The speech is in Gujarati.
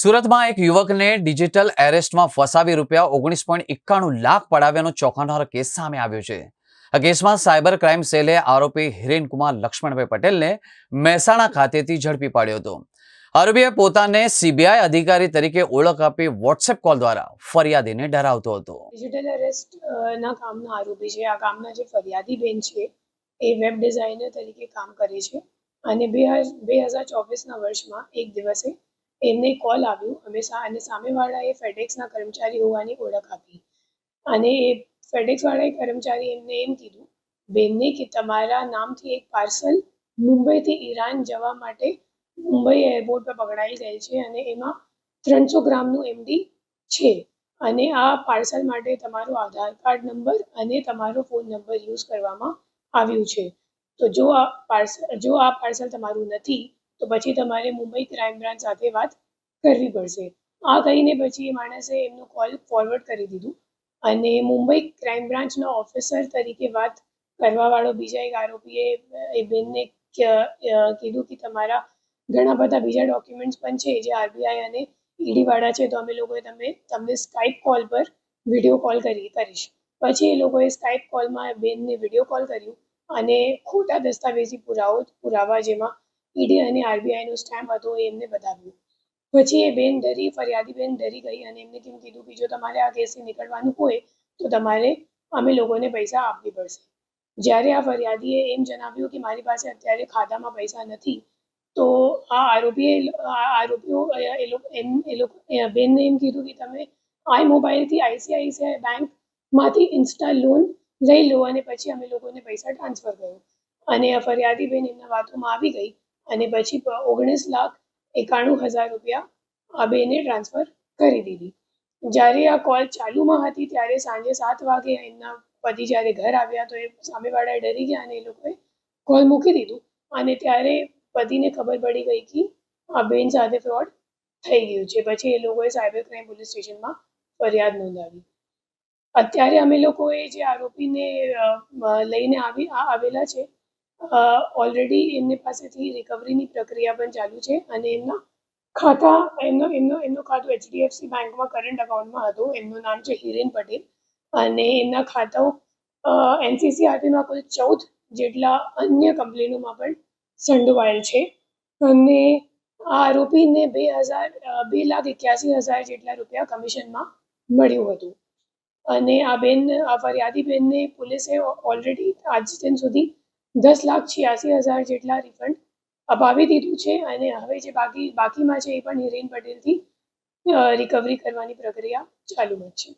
સુરતમાં એક યુવકને ડિજિટલ એરેસ્ટમાં ફસાવી રૂપિયા ઓગણીસ પોઈન્ટ એકાણું લાખ પડાવ્યાનો ચોંકાવનારો કેસ સામે આવ્યો છે. આ કેસમાં સાયબર ક્રાઇમ સેલે આરોપી હિરેનકુમાર લક્ષ્મણભાઈ પટેલને મહેસાણા ખાતેથી ઝડપી પાડ્યો હતો. આરોપીએ પોતાને સીબીઆઈ અધિકારી તરીકે ઓળખ આપી વોટ્સએપ કોલ દ્વારા ફરિયાદીને ડરાવતો હતો. ડિજિટલ એરેસ્ટ ના કામના આરોપી છે. આ કામના જે ફરિયાદી બેન છે, એ વેબ ડિઝાઇનર તરીકે કામ કરે છે. અને બે હજાર ચોવીસના વર્ષમાં એક દિવસે એમને કોલ આવ્યો. અમે અને સામેવાળાએ ફેડેક્સના કર્મચારી હોવાની ઓળખ આપી. અને એ ફેડેક્સવાળાએ કર્મચારી એમને એમ કીધું, બેનને કે તમારા નામથી એક પાર્સલ મુંબઈથી ઈરાન જવા માટે મુંબઈ એરપોર્ટ પર પકડાઈ ગયેલ છે અને એમાં ત્રણસો ગ્રામનું એમડી છે. અને આ પાર્સલ માટે તમારો આધાર કાર્ડ નંબર અને તમારો ફોન નંબર યુઝ કરવામાં આવ્યું છે. તો જો આ પાર્સલ જો આ પાર્સલ તમારું નથી તો પછી તમારે મુંબઈ ક્રાઇમ બ્રાન્ચ સાથે વાત કરવી પડશે. આ કહીને પછી એ માણસે એમનો કોલ ફોરવર્ડ કરી દીધું અને મુંબઈ ક્રાઇમ બ્રાન્ચના ઓફિસર તરીકે વાત કરવાવાળો બીજા એક આરોપીએ, એ બેનને કીધું કે તમારા ઘણા બધા બીજા ડોક્યુમેન્ટ્સ પણ છે જે આરબીઆઈ અને ઈડીવાળા છે, તો અમે લોકોએ તમે તમને સ્કાઇપ કોલ પર વીડિયો કોલ કરી, કરીશ. પછી એ લોકોએ સ્કાઇપ કોલમાં બેનને વીડિયો કોલ કર્યું અને ખોટા દસ્તાવેજી પુરાવો પુરાવા જેમાં ઈડી અને આરબીઆઈનો સ્ટેમ્પ હતો એ એમને બતાવ્યું. પછી એ બેન ડરી, ફરિયાદી બેન ડરી ગઈ અને એમને કેમ કીધું કે જો તમારે આ કેસથી નીકળવાનું હોય તો તમારે અમે લોકોને પૈસા આપવી પડશે. જ્યારે આ ફરિયાદીએ એમ જણાવ્યું કે મારી પાસે અત્યારે ખાતામાં પૈસા નથી, તો આ આરોપીએ આરોપીઓ એ લોકો એમ, એ લોકો બેનને એમ કીધું કે તમે આઈ મોબાઈલથી આઈસીઆઈસીઆઈ બેંકમાંથી ઇન્સ્ટા લોન લઈ લો અને પછી અમે લોકોને પૈસા ટ્રાન્સફર કર્યો અને આ ફરિયાદી બેન એમના વાતોમાં આવી ગઈ અને પછી ઓગણીસ લાખ એકાણું હજાર રૂપિયા આ બેને ટ્રાન્સફર કરી દીધી. જ્યારે આ કોલ ચાલુમાં હતી, ત્યારે સાંજે સાત વાગે એમના પતિ જ્યારે ઘર આવ્યા, તો એ સામેવાળા ડરી ગયા અને એ લોકોએ કોલ મૂકી દીધું. અને ત્યારે પતિને ખબર પડી ગઈ કે આ બેન સાથે ફ્રોડ થઈ ગયું છે. પછી એ લોકોએ સાયબર ક્રાઇમ પોલીસ સ્ટેશનમાં ફરિયાદ નોંધાવી. અત્યારે અમે લોકોએ જે આરોપીને લઈને આવી આવેલા છે ઓલરેડી એમની પાસેથી રિકવરીની પ્રક્રિયા પણ ચાલુ છે અને એમના ખાતા, એમનો એમનો, એમનું ખાતું એચડીએફસી બેંકમાં કરંટ અકાઉન્ટમાં હતું. એમનું નામ છે હિરેન પટેલ. અને એમના ખાતાઓ એનસીસીઆરટીમાં કુલ ચૌદ જેટલા અન્ય કંપનીઓમાં પણ સંડોવાયેલ છે. અને આ આરોપીને બે હજાર બે લાખ એક્યાસી હજાર જેટલા રૂપિયા કમિશનમાં મળ્યું હતું. અને આ બેન આ ફરિયાદી બેનને પોલીસે ઓલરેડી આજ દિન સુધી દસ લાખ છ્યાસી હજાર જેટલા રિફંડ અપાવી દીધું છે અને હવે જે બાકી, બાકીમાં છે એ પણ હિરેન પટેલથી રિકવરી કરવાની પ્રક્રિયા ચાલુમાં છે.